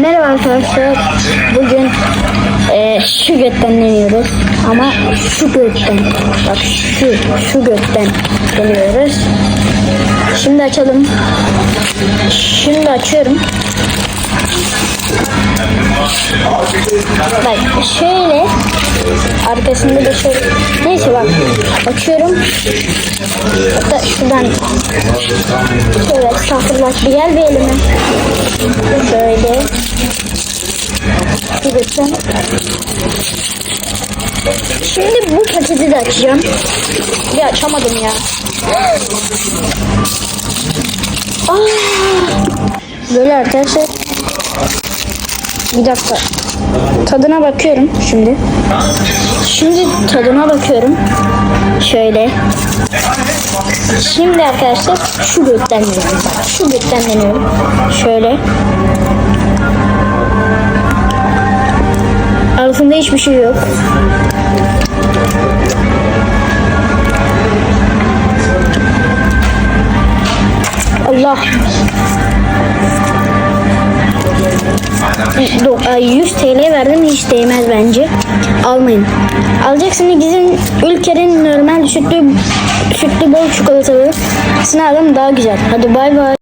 Merhaba arkadaşlar. Bugün eee, şu götten deniyoruz. Ama şu götten. Bak şu, şu götten deniyoruz. Şimdi açalım. Şimdi açıyorum. Bak şöyle arkasında da şöyle neyse bak açıyorum hatta şuradan şöyle estağfurullah bir gel bir elime şöyle götür. Şimdi bu paketi de açacağım. Bir açamadım ya. Aa! Böyle arkadaşlar. Bir dakika. Tadına bakıyorum şimdi. Şimdi tadına bakıyorum. Şöyle. Şimdi arkadaşlar şu gökten deniyorum. Şu gökten deniyorum. Şöyle. Hiçbir şey yok. Allah. Do- ay, 100 TL verdim hiç değmez bence. Almayın. Alacaksınız bizim ülkenin normal sütlü sütlü bol çikolatalı. alın daha güzel. Hadi bay bay.